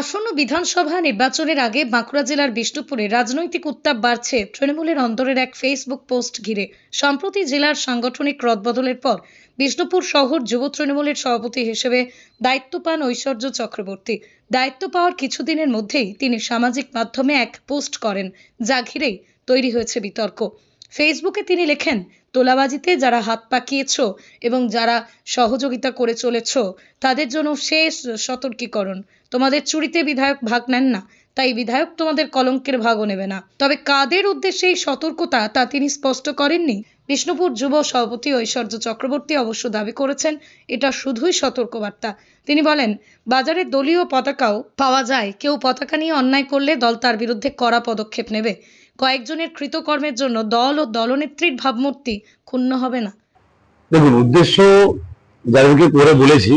আসন্ন বিধানসভা নির্বাচনের আগে বাঁকুড়া জেলার বিষ্ণুপুরে রাজনৈতিক উত্তাপ বাড়ছে। তৃণমূলের অন্তরের এক ফেসবুক পোস্ট ঘিরে। সম্প্রতি জেলার সাংগঠনিক রদবদলের পর বিষ্ণুপুর শহর যুব তৃণমূলের সভাপতি হিসেবে দায়িত্ব পান ঐশ্বর্য চক্রবর্তী। দায়িত্ব পাওয়ার কিছুদিনের মধ্যেই তিনি সামাজিক মাধ্যমে এক পোস্ট করেন, যা ঘিরেই তৈরি হয়েছে বিতর্ক। ফেসবুকে তিনি লেখেন তোলাবাজিতে যারা হাত পাকিয়েছ এবং যারা সহযোগিতা করে চলেছ, তাদের জন্য শেষ সতর্কীকরণ। তোমাদের চুরিতে বিধায়ক ভাগ নেন না, তাই বিধায়ক তোমাদের কলঙ্কের ভাগও নেবে না। তবে কাদের উদ্দেশ্যে এই সতর্কতা তা তিনি স্পষ্ট করেননি। বিষ্ণুপুর যুব সভাপতি ঐশ্বর্য চক্রবর্তী অবশ্য দাবি করেছেন, এটা শুধুই সতর্কবার্তা। তিনি বলেন, বাজারে দলীয় পতাকাও পাওয়া যায়, কেউ পতাকা নিয়ে অন্যায় করলে দল তার বিরুদ্ধে কড়া পদক্ষেপ নেবে। কয়েকজনের কৃতকর্মের জন্য দল ও দলনেত্রীর ভাবমূর্তি ক্ষুণ্ণ হবে না। দেখুন, উদ্দেশ্য যাদেরকে করে বলেছি,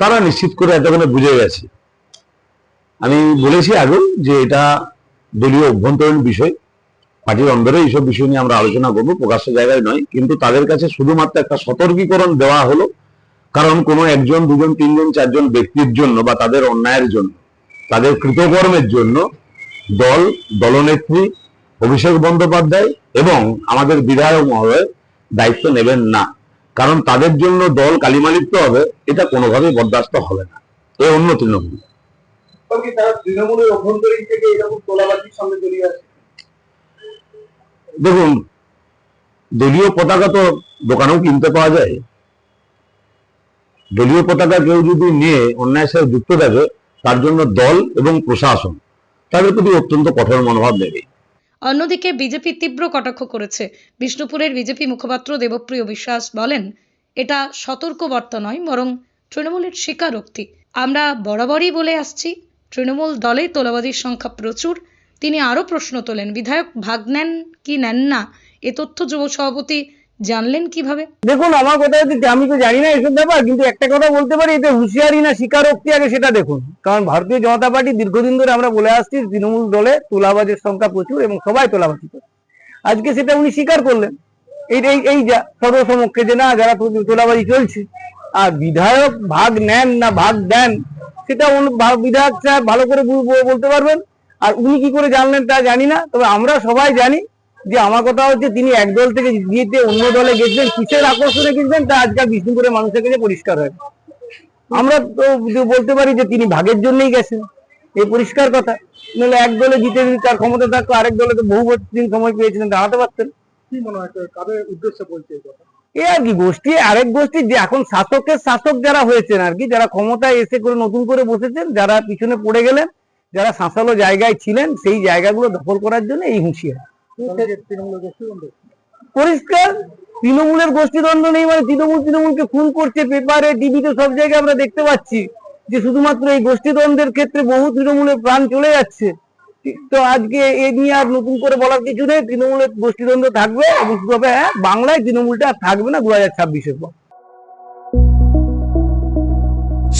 তারা নিশ্চিত করে এতক্ষণে বুঝে গেছে। আমি বলেছি আগেও যে এটা দলীয় অভ্যন্তরীণ বিষয়। পার্টির অন্দরে এইসব বিষয় নিয়ে আমরা আলোচনা করব, প্রকাশ্য জায়গায় নয়, কিন্তু তাদের কাছে শুধুমাত্র একটা সতর্কীকরণ দেওয়া হলো, কারণ কোনো একজন, দুজন, তিনজন, চারজন ব্যক্তির জন্য বা তাদের অন্যায়ের জন্য, তাদের কৃতকর্মের জন্য দল, দলনেত্রী অভিষেক বন্দ্যোপাধ্যায় এবং আমাদের বিধায়ক মহোদয় দায়িত্ব নেবেন না। কারণ তাদের জন্য দল কালিমালিপ্ত হবে এটা কোনোভাবেই বরদাস্ত হবে না। এ অন্য তৃণমূল। দেখুন দলীয় পতাকা তো দোকানেও কিনতে পাওয়া যায়। দলীয় পতাকা কেউ যদি নিয়ে অন্যায়ের সাথে যুক্ত থাকে তার জন্য দল এবং প্রশাসন তাদের প্রতি অত্যন্ত কঠোর মনোভাব নেবে অন্যদিকে বিজেপি তীব্র কটাক্ষ করেছে। বিষ্ণুপুরের বিজেপি মুখপাত্র দেবপ্রিয় বিশ্বাস বলেন, এটা সতর্কবার্তা নয়, বরং তৃণমূলের স্বীকারোক্তি। আমরা বরাবরই বলে আসছি, তৃণমূল দলে তোলাবাজির সংখ্যা প্রচুর। তিনি আরও প্রশ্ন তোলেন, বিধায়ক ভাগ নেন কি নেন না? এ তথ্য যুব সভাপতি জানলেন কীভাবে? দেখুন, আমার কথা হচ্ছে আমি তো জানি না এসব ব্যাপার, কিন্তু একটা কথা বলতে পারি এটা হুঁশিয়ারি না স্বীকারোক্তি আগে সেটা দেখুন। কারণ ভারতীয় জনতা পার্টি দীর্ঘদিন ধরে আমরা বলে আসছি, তৃণমূল দলে তোলাবাজের সংখ্যা প্রচুর এবং সবাই তোলাবাজি করে। আজকে সেটা উনি স্বীকার করলেন। এই এই যা, সর্বসমক্ষে যে না, যারা তোলাবাজি চলছে, আর বিধায়ক ভাগ নেন না, ভাগ দেন, সেটা বিধায়ক সাহেব ভালো করে বলতে পারবেন। আর উনি কি করে জানলেন তা জানি না, তবে আমরা সবাই জানি যে আমার কথা হচ্ছে তিনি এক দল থেকে গিয়েতে অন্য দলে গেছিলেন কিসের আকর্ষণে গেছিলেন তা আজকাল বিষ্ণুপুরের মানুষের কাছে পরিষ্কার হয়। আমরা তো বলতে পারি যে তিনি ভাগের জন্যই গেছেন এই পরিষ্কার কথা। নাহলে এক দলে জিতে যদি তার ক্ষমতা থাকতো আরেক দলে তো বহু দিন সময় পেয়েছিলেন দাঁড়াতে পারতেন। কি মনে হয় কাদের উদ্দেশ্যে বলছে এ আর কি গোষ্ঠী আরেক গোষ্ঠী যে এখন শাসকের শাসক যারা হয়েছেন আর কি যারা ক্ষমতায় এসে করে নতুন করে বসেছেন যারা পিছনে পড়ে গেলেন যারা শাসালো জায়গায় ছিলেন সেই জায়গাগুলো দখল করার জন্য এই হুঁশিয়ার। পরিষ্কার তৃণমূলের গোষ্ঠীদ্বন্দ্ব নেই মানে তৃণমূল তৃণমূলকে খুন করছে পেপারে টিভিতে সব জায়গায় আমরা দেখতে পাচ্ছি যে শুধুমাত্র এই গোষ্ঠীদ্বন্দ্বের ক্ষেত্রে বহু তৃণমূলের প্রাণ চলে যাচ্ছে। তো আজকে এ নিয়ে আর নতুন করে বলার কিছু নেই। তৃণমূলের গোষ্ঠীদ্বন্দ্ব থাকবে এবং শুধু হবে, হ্যাঁ বাংলায় তৃণমূলটা আর থাকবে না দু হাজার ছাব্বিশের পর।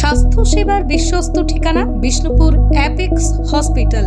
স্বাস্থ্য সেবার বিশ্বস্ত ঠিকানা বিষ্ণুপুর অ্যাপেক্স হসপিটাল